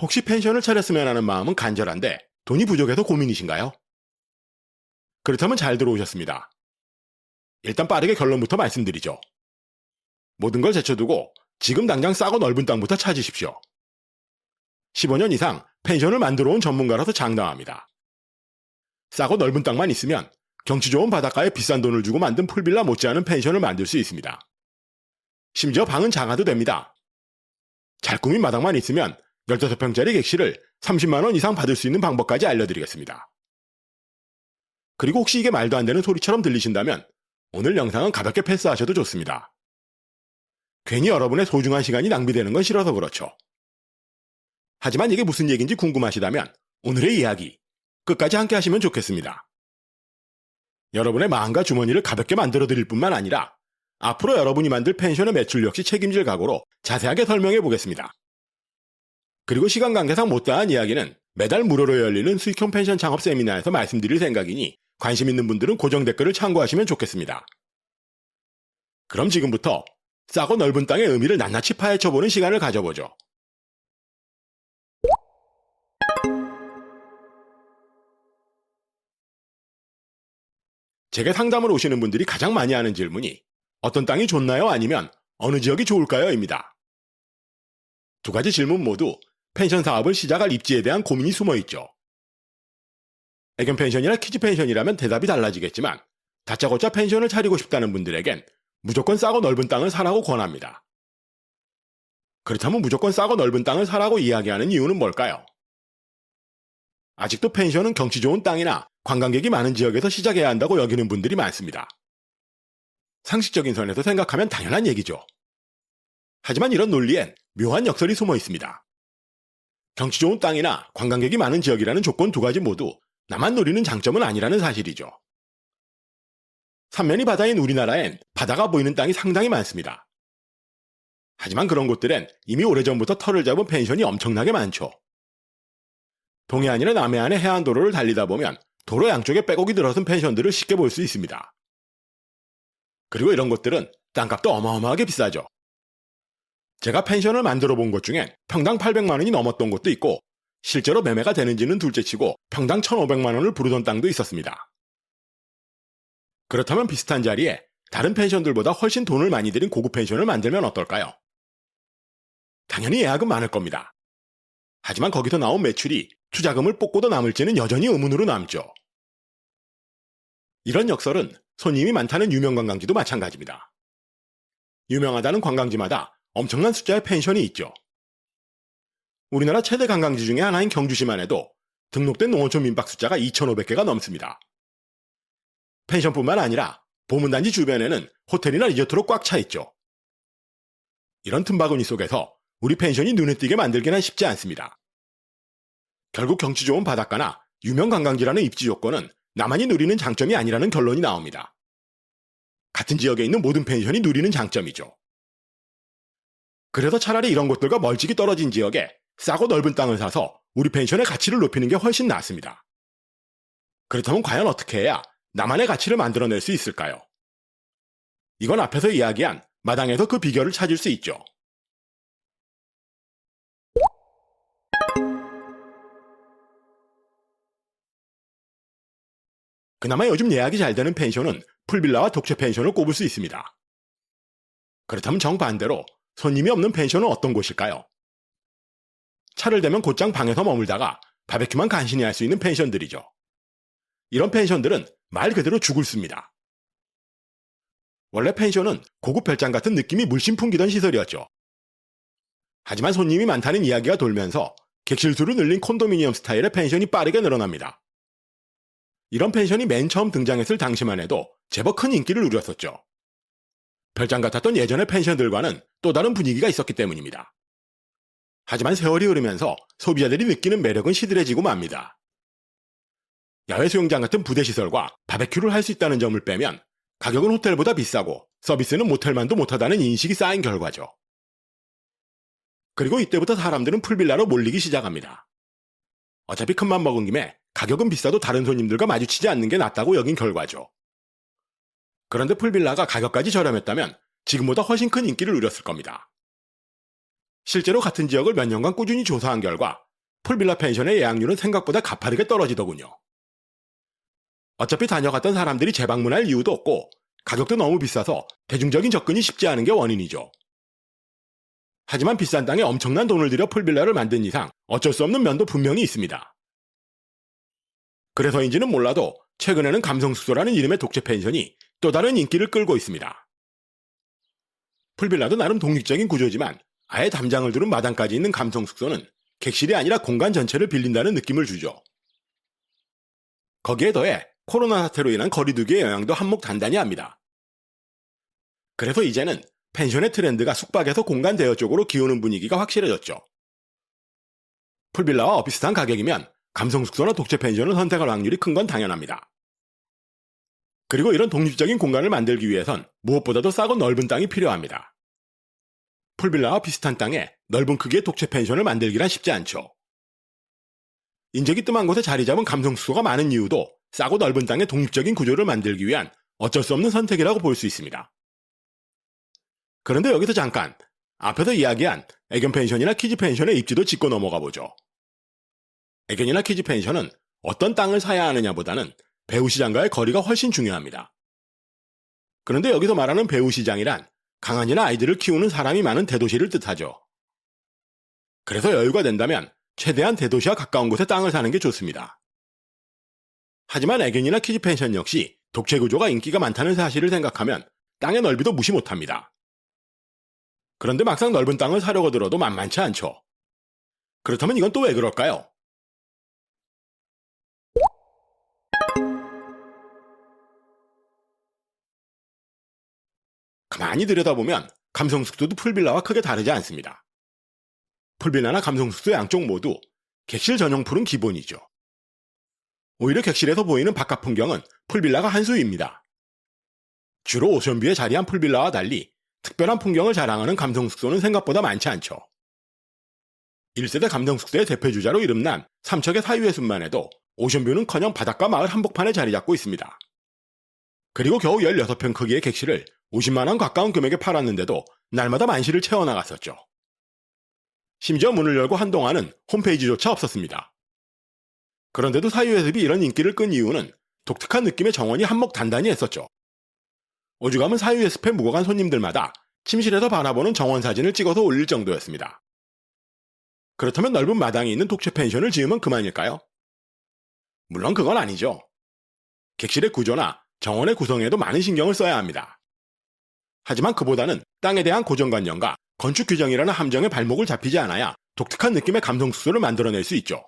혹시 펜션을 차렸으면 하는 마음은 간절한데 돈이 부족해서 고민이신가요? 그렇다면 잘 들어오셨습니다. 일단 빠르게 결론부터 말씀드리죠. 모든 걸 제쳐두고 지금 당장 싸고 넓은 땅부터 찾으십시오. 15년 이상 펜션을 만들어 온 전문가라서 장담합니다. 싸고 넓은 땅만 있으면 경치 좋은 바닷가에 비싼 돈을 주고 만든 풀빌라 못지않은 펜션을 만들 수 있습니다. 심지어 방은 장화도 됩니다. 잘 꾸민 마당만 있으면 15평짜리 객실을 30만원 이상 받을 수 있는 방법까지 알려드리겠습니다. 그리고 혹시 이게 말도 안 되는 소리처럼 들리신다면 오늘 영상은 가볍게 패스하셔도 좋습니다. 괜히 여러분의 소중한 시간이 낭비되는 건 싫어서 그렇죠. 하지만 이게 무슨 얘기인지 궁금하시다면 오늘의 이야기 끝까지 함께 하시면 좋겠습니다. 여러분의 마음과 주머니를 가볍게 만들어 드릴 뿐만 아니라 앞으로 여러분이 만들 펜션의 매출 역시 책임질 각오로 자세하게 설명해 보겠습니다. 그리고 시간 관계상 못다한 이야기는 매달 무료로 열리는 수익형 펜션 창업 세미나에서 말씀드릴 생각이니 관심 있는 분들은 고정 댓글을 참고하시면 좋겠습니다. 그럼 지금부터 싸고 넓은 땅의 의미를 낱낱이 파헤쳐보는 시간을 가져보죠. 제게 상담을 오시는 분들이 가장 많이 하는 질문이 어떤 땅이 좋나요? 아니면 어느 지역이 좋을까요? 입니다. 두 가지 질문 모두 펜션 사업을 시작할 입지에 대한 고민이 숨어 있죠. 애견 펜션이나 키즈 펜션이라면 대답이 달라지겠지만 다짜고짜 펜션을 차리고 싶다는 분들에겐 무조건 싸고 넓은 땅을 사라고 권합니다. 그렇다면 무조건 싸고 넓은 땅을 사라고 이야기하는 이유는 뭘까요? 아직도 펜션은 경치 좋은 땅이나 관광객이 많은 지역에서 시작해야 한다고 여기는 분들이 많습니다. 상식적인 선에서 생각하면 당연한 얘기죠. 하지만 이런 논리엔 묘한 역설이 숨어 있습니다. 경치 좋은 땅이나 관광객이 많은 지역이라는 조건 두 가지 모두 나만 노리는 장점은 아니라는 사실이죠. 삼면이 바다인 우리나라엔 바다가 보이는 땅이 상당히 많습니다. 하지만 그런 곳들엔 이미 오래전부터 털을 잡은 펜션이 엄청나게 많죠. 동해안이나 남해안의 해안도로를 달리다 보면 도로 양쪽에 빼곡이 들어선 펜션들을 쉽게 볼 수 있습니다. 그리고 이런 곳들은 땅값도 어마어마하게 비싸죠. 제가 펜션을 만들어 본곳 중엔 평당 800만 원이 넘었던 곳도 있고 실제로 매매가 되는지는 둘째치고 평당 1,500만 원을 부르던 땅도 있었습니다. 그렇다면 비슷한 자리에 다른 펜션들보다 훨씬 돈을 많이 들인 고급 펜션을 만들면 어떨까요? 당연히 예약은 많을 겁니다. 하지만 거기서 나온 매출이 투자금을 뽑고도 남을지는 여전히 의문으로 남죠. 이런 역설은 손님이 많다는 유명 관광지도 마찬가지입니다. 유명하다는 관광지마다 엄청난 숫자의 펜션이 있죠. 우리나라 최대 관광지 중에 하나인 경주시만 해도 등록된 농어촌 민박 숫자가 2,500개가 넘습니다. 펜션뿐만 아니라 보문단지 주변에는 호텔이나 리조트로 꽉 차 있죠. 이런 틈바구니 속에서 우리 펜션이 눈에 띄게 만들기는 쉽지 않습니다. 결국 경치 좋은 바닷가나 유명 관광지라는 입지 요건은 나만이 누리는 장점이 아니라는 결론이 나옵니다. 같은 지역에 있는 모든 펜션이 누리는 장점이죠. 그래서 차라리 이런 곳들과 멀찍이 떨어진 지역에 싸고 넓은 땅을 사서 우리 펜션의 가치를 높이는 게 훨씬 낫습니다. 그렇다면 과연 어떻게 해야 나만의 가치를 만들어낼 수 있을까요? 이건 앞에서 이야기한 마당에서 그 비결을 찾을 수 있죠. 그나마 요즘 예약이 잘 되는 펜션은 풀빌라와 독채 펜션을 꼽을 수 있습니다. 그렇다면 정반대로 손님이 없는 펜션은 어떤 곳일까요? 차를 대면 곧장 방에서 머물다가 바베큐만 간신히 할 수 있는 펜션들이죠. 이런 펜션들은 말 그대로 죽을 습니다. 원래 펜션은 고급 별장 같은 느낌이 물씬 풍기던 시설이었죠. 하지만 손님이 많다는 이야기가 돌면서 객실 수를 늘린 콘도미니엄 스타일의 펜션이 빠르게 늘어납니다. 이런 펜션이 맨 처음 등장했을 당시만 해도 제법 큰 인기를 누렸었죠. 별장 같았던 예전의 펜션들과는 또 다른 분위기가 있었기 때문입니다. 하지만 세월이 흐르면서 소비자들이 느끼는 매력은 시들해지고 맙니다. 야외 수영장 같은 부대 시설과 바베큐를 할 수 있다는 점을 빼면 가격은 호텔보다 비싸고 서비스는 모텔만도 못하다는 인식이 쌓인 결과죠. 그리고 이때부터 사람들은 풀빌라로 몰리기 시작합니다. 어차피 큰맘 먹은 김에 가격은 비싸도 다른 손님들과 마주치지 않는 게 낫다고 여긴 결과죠. 그런데 풀빌라가 가격까지 저렴했다면 지금보다 훨씬 큰 인기를 누렸을 겁니다. 실제로 같은 지역을 몇 년간 꾸준히 조사한 결과 풀빌라 펜션의 예약률은 생각보다 가파르게 떨어지더군요. 어차피 다녀갔던 사람들이 재방문할 이유도 없고 가격도 너무 비싸서 대중적인 접근이 쉽지 않은 게 원인이죠. 하지만 비싼 땅에 엄청난 돈을 들여 풀빌라를 만든 이상 어쩔 수 없는 면도 분명히 있습니다. 그래서인지는 몰라도 최근에는 감성숙소라는 이름의 독채 펜션이 또 다른 인기를 끌고 있습니다. 풀빌라도 나름 독립적인 구조지만 아예 담장을 두른 마당까지 있는 감성 숙소는 객실이 아니라 공간 전체를 빌린다는 느낌을 주죠. 거기에 더해 코로나 사태로 인한 거리두기의 영향도 한몫 단단히 합니다. 그래서 이제는 펜션의 트렌드가 숙박에서 공간 대여 쪽으로 기우는 분위기가 확실해졌죠. 풀빌라와 비슷한 가격이면 감성 숙소나 독채 펜션을 선택할 확률이 큰 건 당연합니다. 그리고 이런 독립적인 공간을 만들기 위해선 무엇보다도 싸고 넓은 땅이 필요합니다. 풀빌라와 비슷한 땅에 넓은 크기의 독채 펜션을 만들기란 쉽지 않죠. 인적이 뜸한 곳에 자리 잡은 감성숙소가 많은 이유도 싸고 넓은 땅에 독립적인 구조를 만들기 위한 어쩔 수 없는 선택이라고 볼 수 있습니다. 그런데 여기서 잠깐 앞에서 이야기한 애견 펜션이나 키즈 펜션의 입지도 짚고 넘어가 보죠. 애견이나 키즈 펜션은 어떤 땅을 사야 하느냐보다는 배우 시장과의 거리가 훨씬 중요합니다. 그런데 여기서 말하는 배우 시장이란 강아지나 아이들을 키우는 사람이 많은 대도시를 뜻하죠. 그래서 여유가 된다면 최대한 대도시와 가까운 곳에 땅을 사는 게 좋습니다. 하지만 애견이나 키즈 펜션 역시 독채 구조가 인기가 많다는 사실을 생각하면 땅의 넓이도 무시 못합니다. 그런데 막상 넓은 땅을 사려고 들어도 만만치 않죠. 그렇다면 이건 또 왜 그럴까요? 가만히 들여다보면 감성숙소도 풀빌라와 크게 다르지 않습니다. 풀빌라나 감성숙소 양쪽 모두 객실 전용 풀은 기본이죠. 오히려 객실에서 보이는 바깥 풍경은 풀빌라가 한 수입니다. 주로 오션뷰에 자리한 풀빌라와 달리 특별한 풍경을 자랑하는 감성숙소는 생각보다 많지 않죠. 1세대 감성숙소의 대표주자로 이름난 삼척의 사유의 숲만 해도 오션뷰는커녕 바닷가 마을 한복판에 자리 잡고 있습니다. 그리고 겨우 16평 크기의 객실을 50만원 가까운 금액에 팔았는데도 날마다 만실을 채워나갔었죠. 심지어 문을 열고 한동안은 홈페이지조차 없었습니다. 그런데도 사유의 숲이 이런 인기를 끈 이유는 독특한 느낌의 정원이 한몫 단단히 했었죠. 오죽하면 사유의 숲에 묵어간 손님들마다 침실에서 바라보는 정원 사진을 찍어서 올릴 정도였습니다. 그렇다면 넓은 마당이 있는 독채 펜션을 지으면 그만일까요? 물론 그건 아니죠. 객실의 구조나 정원의 구성에도 많은 신경을 써야 합니다. 하지만 그보다는 땅에 대한 고정관념과 건축 규정이라는 함정에 발목을 잡히지 않아야 독특한 느낌의 감성 숙소를 만들어낼 수 있죠.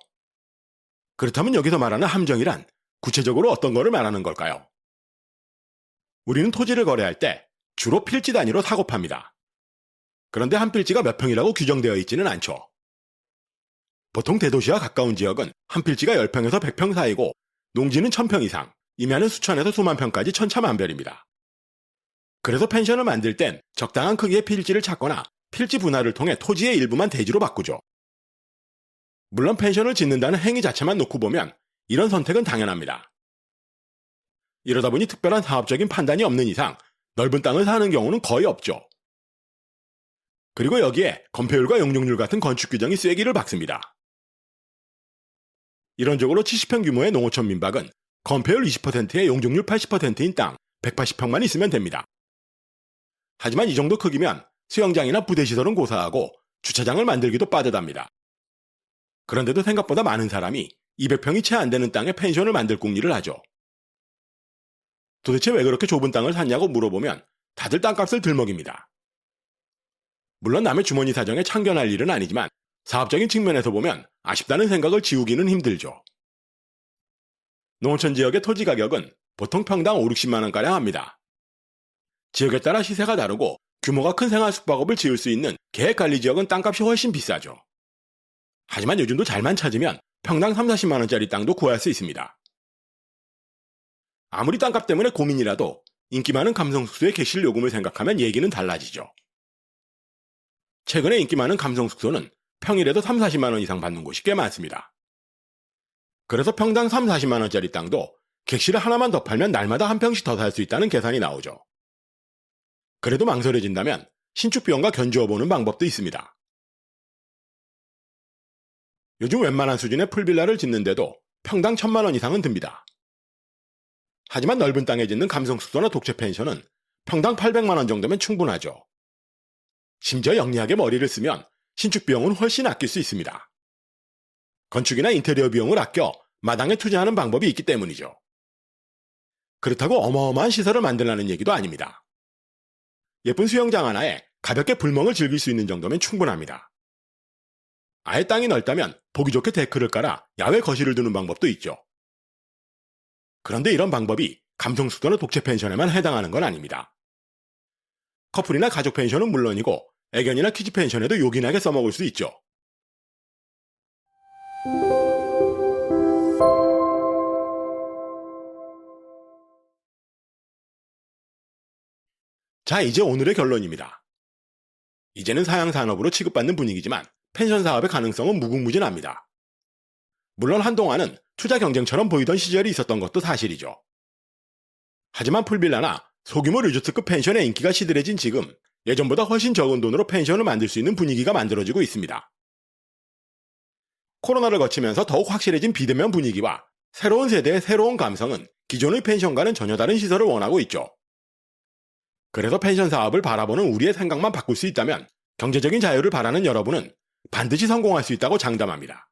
그렇다면 여기서 말하는 함정이란 구체적으로 어떤 거를 말하는 걸까요? 우리는 토지를 거래할 때 주로 필지 단위로 사고 팝니다. 그런데 한 필지가 몇 평이라고 규정되어 있지는 않죠. 보통 대도시와 가까운 지역은 한 필지가 10평에서 100평 사이고 농지는 1000평 이상, 임야는 수천에서 수만 평까지 천차만별입니다. 그래서 펜션을 만들 땐 적당한 크기의 필지를 찾거나 필지 분할을 통해 토지의 일부만 대지로 바꾸죠. 물론 펜션을 짓는다는 행위 자체만 놓고 보면 이런 선택은 당연합니다. 이러다 보니 특별한 사업적인 판단이 없는 이상 넓은 땅을 사는 경우는 거의 없죠. 그리고 여기에 건폐율과 용적률 같은 건축 규정이 쐐기를 박습니다. 이론적으로 70평 규모의 농어촌 민박은 건폐율 20%에 용적률 80%인 땅 180평만 있으면 됩니다. 하지만 이 정도 크기면 수영장이나 부대시설은 고사하고 주차장을 만들기도 빠듯합니다. 그런데도 생각보다 많은 사람이 200평이 채 안 되는 땅에 펜션을 만들 궁리를 하죠. 도대체 왜 그렇게 좁은 땅을 샀냐고 물어보면 다들 땅값을 들먹입니다. 물론 남의 주머니 사정에 참견할 일은 아니지만 사업적인 측면에서 보면 아쉽다는 생각을 지우기는 힘들죠. 농촌 지역의 토지 가격은 보통 평당 5, 60만 원가량 합니다. 지역에 따라 시세가 다르고 규모가 큰 생활 숙박업을 지을 수 있는 계획 관리 지역은 땅값이 훨씬 비싸죠. 하지만 요즘도 잘만 찾으면 평당 3, 40만 원짜리 땅도 구할 수 있습니다. 아무리 땅값 때문에 고민이라도 인기 많은 감성숙소의 객실 요금을 생각하면 얘기는 달라지죠. 최근에 인기 많은 감성숙소는 평일에도 3, 40만 원 이상 받는 곳이 꽤 많습니다. 그래서 평당 3, 40만 원짜리 땅도 객실을 하나만 더 팔면 날마다 한 평씩 더 살 수 있다는 계산이 나오죠. 그래도 망설여진다면 신축 비용과 견주어 보는 방법도 있습니다. 요즘 웬만한 수준의 풀빌라를 짓는데도 평당 천만 원 이상은 듭니다. 하지만 넓은 땅에 짓는 감성숙소나 독채 펜션은 평당 800만 원 정도면 충분하죠. 심지어 영리하게 머리를 쓰면 신축 비용은 훨씬 아낄 수 있습니다. 건축이나 인테리어 비용을 아껴 마당에 투자하는 방법이 있기 때문이죠. 그렇다고 어마어마한 시설을 만들라는 얘기도 아닙니다. 예쁜 수영장 하나에 가볍게 불멍을 즐길 수 있는 정도면 충분합니다. 아예 땅이 넓다면 보기 좋게 데크를 깔아 야외 거실을 두는 방법도 있죠. 그런데 이런 방법이 감성 숙소나 독채 펜션에만 해당하는 건 아닙니다. 커플이나 가족 펜션은 물론이고 애견이나 키즈 펜션에도 요긴하게 써먹을 수 있죠. 자, 이제 오늘의 결론입니다. 이제는 사양산업으로 취급받는 분위기지만 펜션 사업의 가능성은 무궁무진합니다. 물론 한동안은 투자 경쟁처럼 보이던 시절이 있었던 것도 사실이죠. 하지만 풀빌라나 소규모 리조트급 펜션의 인기가 시들해진 지금 예전보다 훨씬 적은 돈으로 펜션을 만들 수 있는 분위기가 만들어지고 있습니다. 코로나를 거치면서 더욱 확실해진 비대면 분위기와 새로운 세대의 새로운 감성은 기존의 펜션과는 전혀 다른 시설을 원하고 있죠. 그래서 펜션 사업을 바라보는 우리의 생각만 바꿀 수 있다면 경제적인 자유를 바라는 여러분은 반드시 성공할 수 있다고 장담합니다.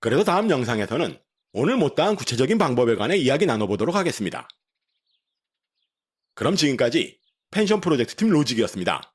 그래서 다음 영상에서는 오늘 못다한 구체적인 방법에 관해 이야기 나눠보도록 하겠습니다. 그럼 지금까지 펜션 프로젝트 팀 로직이었습니다.